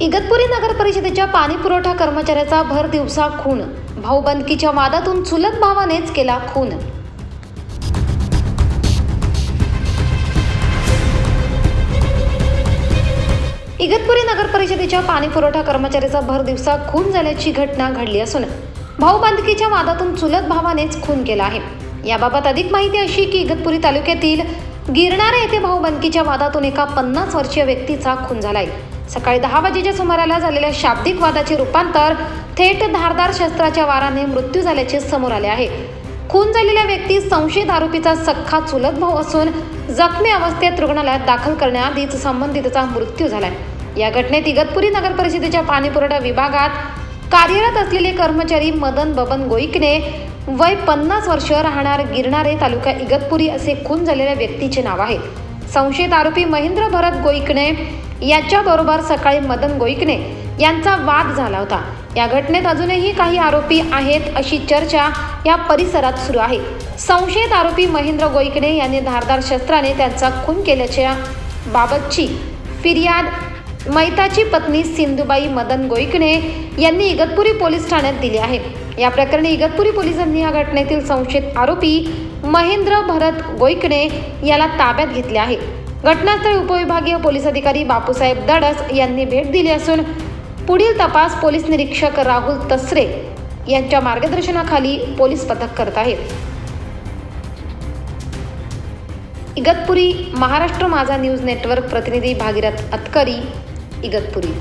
इगतपुरी नगर परिषदेच्या पाणी पुरवठा कर्मचाऱ्याचा भर दिवसा खून. भाऊबंदकीच्या वादातून चुलत भावानेच केला खून. इगतपुरी नगर परिषदेच्या पाणी पुरवठा कर्मचाऱ्याचा भर दिवसा खून झाल्याची घटना घडली असून भाऊबांधकीच्या वादातून चुलत भावानेच खून केला आहे. याबाबत अधिक माहिती अशी की इगतपुरी तालुक्यातील गिरणारे येथे भाऊबंदकीच्या वादातून एका पन्नास वर्षीय व्यक्तीचा खून झालाय. सकाळी दहा वाजेच्या सुमाराला झालेल्या शाब्दिक वादाचे रूपांतर थेट धारदार शस्त्राच्या वाराने मृत्यू झाल्याचे समोर आले आहे. खून झालेल्या व्यक्ती संशयित आरोपीचा सख्खा चुलत भाऊ असून जखमी अवस्थेत रुग्णालयात दाखल करण्याआधीच संबंधितचा मृत्यू झालाय. या घटनेत इगतपुरी नगर परिषदेच्या पाणीपुरवठा विभागात कार्यरत असलेले कर्मचारी मदन बबन गोईकने वय पन्नास वर्ष राहणार गिरणारे तालुका इगतपुरी असे खून झालेल्या व्यक्तीचे नाव आहे. संशयित आरोपी महेंद्र भरत गोईकने याच्याबरोबर सकाळी मदन गोईकने यांचा वाद झाला होता. या घटनेत अजूनही काही आरोपी आहेत अशी चर्चा या परिसरात सुरू आहे. संशयित आरोपी महेंद्र गोईकडे यांनी धारदार शस्त्राने त्यांचा खून केल्याच्या बाबतची फिर्याद मैताची पत्नी सिंधुबाई मदन गोईकणे यांनी इगतपुरी पोलीस ठाण्यात दिली आहे. या प्रकरणी इगतपुरी पोलिसांनी या घटनेतील संशयित आरोपी महेंद्र भरत गोईकणे याला ताब्यात घेतले आहे. घटनास्थळी उपविभागीय पोलीस अधिकारी बापूसाहेब दडस यांनी भेट दिली असून पुढील तपास पोलीस निरीक्षक राहुल तसरे यांच्या मार्गदर्शनाखाली पोलीस पथक करत आहेत. इगतपुरी महाराष्ट्र माझा न्यूज नेटवर्क प्रतिनिधी भागीरथ अतकरी इगतपुरी.